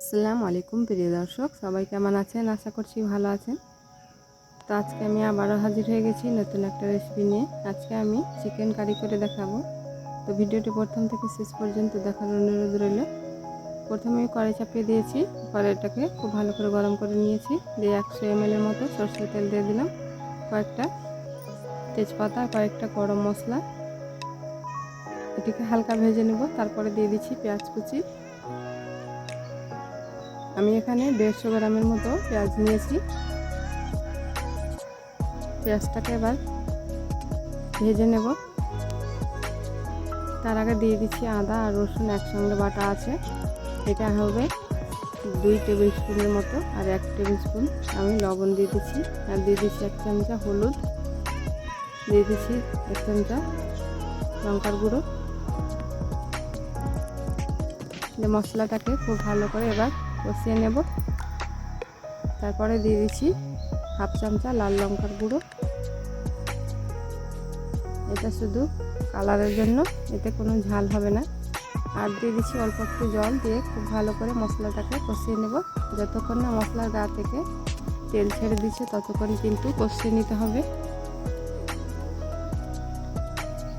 আসসালামু আলাইকুম, প্রিয় দর্শক। সবাই কেমন আছেন? আশা করছি ভালো আছেন। তো আজকে আমি আবারও হাজির হয়ে গেছি নতুন একটা রেসিপি নিয়ে। আজকে আমি চিকেন কারি করে দেখাবো। তো ভিডিওটি প্রথম থেকে শেষ পর্যন্ত দেখার অনুরোধ রইল। প্রথমে কড়াই চাপিয়ে দিয়েছি। কড়াইটাকে খুব ভালো করে গরম করে নিয়েছি। দিয়ে একশো এম এর মতো সরষের তেল দিয়ে দিলাম। কয়েকটা তেজপাতা, কয়েকটা গরম মশলা। এটিকে হালকা ভেজে নেব। তারপরে দিয়ে দিচ্ছি পেঁয়াজ কুচি। আমি এখানে দেড়শো গ্রামের মতো পেঁয়াজ নিয়েছি। পেঁয়াজটাকে এবার ভেজে নেব। তার আগে দিয়ে দিচ্ছি আদা আর রসুন একসঙ্গে বাটা আছে। এটা হবে দুই টেবিল স্পুনের মতো আর এক টেবিল স্পুন আমি লবণ দিয়ে দিচ্ছি। আর দিয়ে দিচ্ছি এক চামচা হলুদ। দিয়ে দিচ্ছি এক চামচা লঙ্কার গুঁড়ো। মশলাটাকে খুব ভালো করে এবার কষিয়ে নেব। তারপরে দিয়ে দিচ্ছি হাফ চামচা লাল লঙ্কার গুঁড়ো। এটা শুধু কালারের জন্য, এতে কোনো ঝাল হবে না। আর দিয়ে দিচ্ছি অল্প একটু জল দিয়ে খুব ভালো করে মশলাটাকে কষিয়ে নেব। যতক্ষণ না মশলার গা থেকে তেল ছেড়ে দিচ্ছে, ততক্ষণ কিন্তু কষিয়ে নিতে হবে।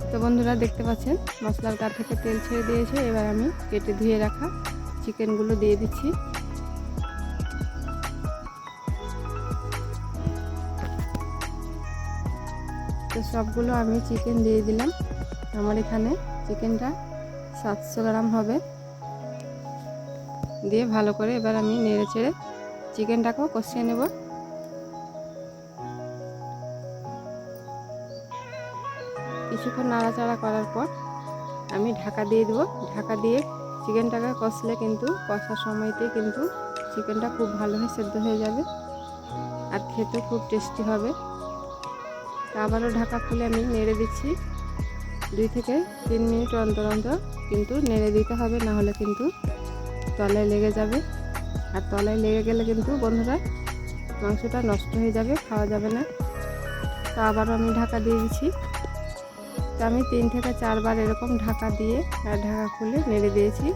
তো বন্ধুরা, দেখতে পাচ্ছেন, মশলার গা থেকে তেল ছেড়ে দিয়েছে। এবার আমি কেটে ধুয়ে রাখা চিকেনগুলো দিয়ে দিচ্ছি। তো সবগুলো আমি চিকেন দিয়ে দিলাম। আমার এখানে চিকেনটা সাতশো গ্রাম হবে। দিয়ে ভালো করে এবার আমি নেড়ে চেড়ে চিকেনটাকেও কষিয়ে নেব। কিছুক্ষণ নাড়াচাড়া করার পর আমি ঢাকা দিয়ে দেবো। ঢাকা দিয়ে চিকেনটাকে কষলে কিন্তু কষার সময়তে কিন্তু চিকেনটা খুব ভালোভাবে সেদ্ধ হয়ে যাবে আর খেতে খুব টেস্টি হবে। তা আবারও ঢাকা খুলে আমি নেড়ে দিচ্ছি। দুই থেকে তিন মিনিট অন্তর অন্তর কিন্তু নেড়ে দিতে হবে, না হলে কিন্তু তলায় লেগে যাবে। আর তলায় লেগে গেলে কিন্তু বন্ধুরা মাংসটা নষ্ট হয়ে যাবে, খাওয়া যাবে না। তো আবারও আমি ঢাকা দিয়ে দিচ্ছি। তো আমি তিন থেকে চারবার এরকম ঢাকা দিয়ে আর ঢাকা খুলে নেড়ে দিয়েছি।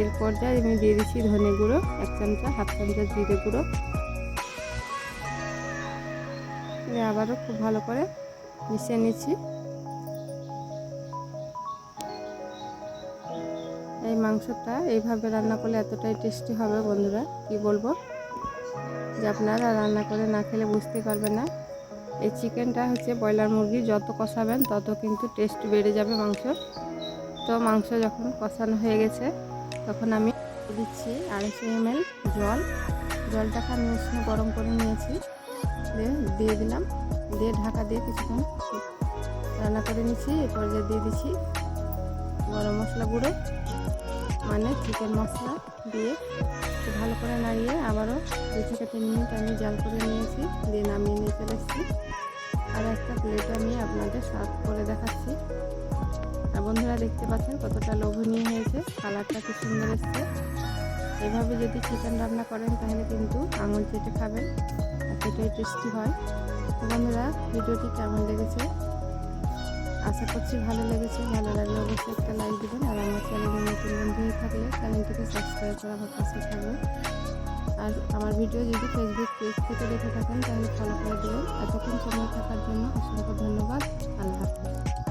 এর পর্যায়ে আমি দিয়ে দিচ্ছি ধনে গুঁড়ো, এক চামচা, হাফ চামচা জিরে গুঁড়ো। আবারও খুব ভালো করে মিশিয়ে নিচ্ছি। এই মাংসটা এইভাবে রান্না করলে এতটাই টেস্টি হবে বন্ধুরা, কি বলব? যে আপনারা রান্না করে না খেলে বুঝতে পারবেন না। এই চিকেনটা হচ্ছে ব্রয়লার মুরগি, যত কষাবেন তত কিন্তু টেস্ট বেড়ে যাবে মাংস। তো মাংস যখন কষানো হয়ে গেছে, তখন আমি দিচ্ছি আড়াইশো এম জল। জলটাকে আমি উষ্ণ গরম করে নিয়েছি। দিয়ে দিলাম। দিয়ে ঢাকা দিয়ে কিছুক্ষণ রান্না করে নিচ্ছি। এরপর দিয়ে দিচ্ছি গরম মশলা গুঁড়ো মানে চিকেন মশলা দিয়ে ভালো করে নাড়িয়ে আবারও দু থেকে তিন মিনিট আমি জাল করে নিয়েছি, দিয়ে নামিয়ে নিয়ে চলে আর একটা প্লেট আমি আপনাদের সার্ভ করে দেখাচ্ছি। আর বন্ধুরা দেখতে পাচ্ছেন কতটা লোভনীয় হয়েছে, কালারটা কি সুন্দর এসছে। এভাবে যদি চিকেন রান্না করেন তাহলে কিন্তু আঙুল চেটে খাবেন এতটাই টেস্টি হয়। বন্ধুরা, ভিডিওটি কেমন লেগেছে? আশা করছি ভালো লেগেছে, ভালো লাগলে অবশ্যই একটা লাইক দেবেন। আর আমার চ্যানেলে নতুন বন্ধু হয়ে থাকলে চ্যানেলটিকে সাবস্ক্রাইব করে আমার পাশে থাকবে আর আমার ভিডিও যদি ফেসবুক পেজ থেকে দেখে থাকেন, তাহলে ফলো করে দেবেন। এতক্ষণ সময় থাকার জন্য অসংখ্য ধন্যবাদ। আল্লাহ হাফিজ।